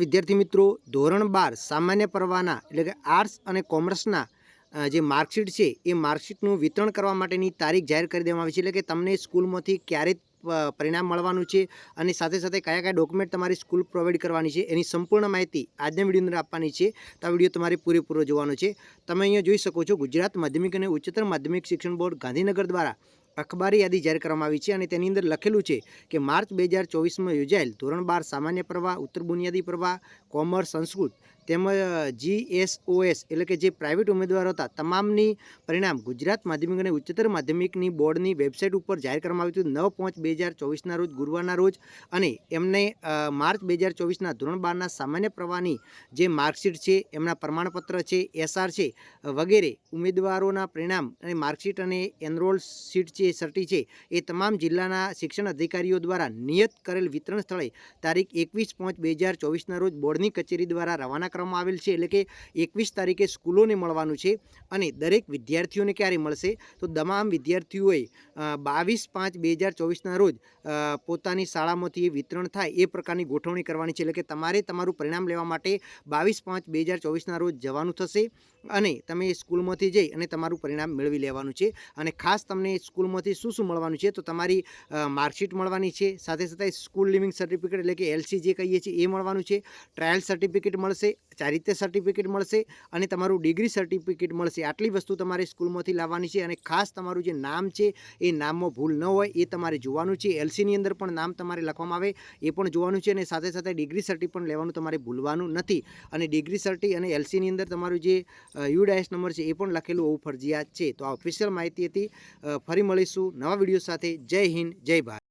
વિદ્યાર્થી મિત્રો, ધોરણ બાર સામાન્ય પરવાના એટલે કે આર્ટ્સ અને કોમર્સના જે માર્કશીટ છે, એ માર્કશીટનું વિતરણ કરવા માટેની તારીખ જાહેર કરી દેવામાં આવી છે. એટલે કે તમને સ્કૂલમાંથી ક્યારે પરિણામ મળવાનું છે અને સાથે સાથે કયા કયા ડોક્યુમેન્ટ તમારી સ્કૂલ પ્રોવાઈડ કરવાની છે, એની સંપૂર્ણ માહિતી આજના વીડિયો અંદર આપવાની છે. તો આ વીડિયો તમારે પૂરેપૂરો જોવાનો છે. તમે અહીંયા જોઈ શકો છો ગુજરાત માધ્યમિક અને ઉચ્ચતર માધ્યમિક શિક્ષણ બોર્ડ ગાંધીનગર દ્વારા અખબારી યાદી જાહેર કરવામાં આવી છે અને તેની અંદર લખેલું છે કે માર્ચ બે હજાર ચોવીસમાં યોજાયેલ ધોરણ બાર સામાન્ય પ્રવાહ, ઉત્તર બુનિયાદી પ્રવાહ, કોમર્સ, સંસ્કૃત તેમજ જીએસઓએસ એટલે કે જે પ્રાઇવેટ ઉમેદવારો હતા, તમામની પરિણામ ગુજરાત માધ્યમિક અને ઉચ્ચતર માધ્યમિકની બોર્ડની વેબસાઇટ ઉપર જાહેર કરવામાં આવ્યું હતું. નવ પાંચ બે હજાર ચોવીસના રોજ, ગુરુવારના રોજ અને એમને માર્ચ બે હજાર ચોવીસના ધોરણ બારના સામાન્ય પ્રવાહની જે માર્કશીટ છે, એમના પ્રમાણપત્ર છે એસઆર છે, વગેરે ઉમેદવારોના પરિણામ અને માર્કશીટ અને એનરોલ શીટ છે, સર્ટી છે, એ તમામ જિલ્લાના શિક્ષણ અધિકારીઓ દ્વારા નિયત કરેલ વિતરણ સ્થળે તારીખ એકવીસ પાંચ બે હજાર ચોવીસના રોજ બોર્ડની કચેરી દ્વારા રવાના કરવામાં આવેલ છે એટલે કે એકવીસ તારીખે સ્કૂલોને મળવાનું છે અને દરેક વિદ્યાર્થીઓને ક્યારે મળશે? તો તમામ વિદ્યાર્થીઓએ બાવીસ પાંચ બે હજાર ચોવીસના રોજ પોતાની શાળામાંથી એ વિતરણ થાય એ પ્રકારની ગોઠવણી કરવાની છે એટલે કે તમારે તમારું પરિણામ લેવા માટે બાવીસ પાંચ બે હજાર ચોવીસના રોજ જવાનું થશે અને તમે સ્કૂલમાંથી જઈ અને તમારું પરિણામ મેળવી લેવાનું છે અને ખાસ તમને સ્કૂલમાંથી શું શું મળવાનું છે તો તમારી માર્કશીટ મળવાની છે, સાથે સાથે સ્કૂલ લિવિંગ સર્ટિફિકેટ એટલે કે એલસી જે કહીએ છીએ એ મળવાનું છે, ટ્રાયલ સર્ટિફિકેટ મળશે ચારિત્ર્ય સર્ટિફિકેટ મળશે અને તમારું ડિગ્રી સર્ટિફિકેટ મળશે. આટલી વસ્તુ તમારે સ્કૂલમાંથી લાવવાની છે અને ખાસ તમારું જે નામ છે, એ નામમાં ભૂલ ન હોય, એ તમારે જોવાનું છે. એલસીની અંદર પણ નામ તમારે લખવામાં આવે, એ પણ જોવાનું છે અને સાથે સાથે ડિગ્રી સર્ટી પણ લેવાનું તમારે ભૂલવાનું નથી. અને ડિગ્રી સર્ટી અને એલસીની અંદર તમારું જે યુડાયસ નંબર છે, એ પણ લખેલું હોવું ફરજિયાત છે. તો આ ઓફિશિયલ માહિતી હતી. ફરી મળીશું નવા વીડિયો સાથે. જય હિન્દ, જય ભારત.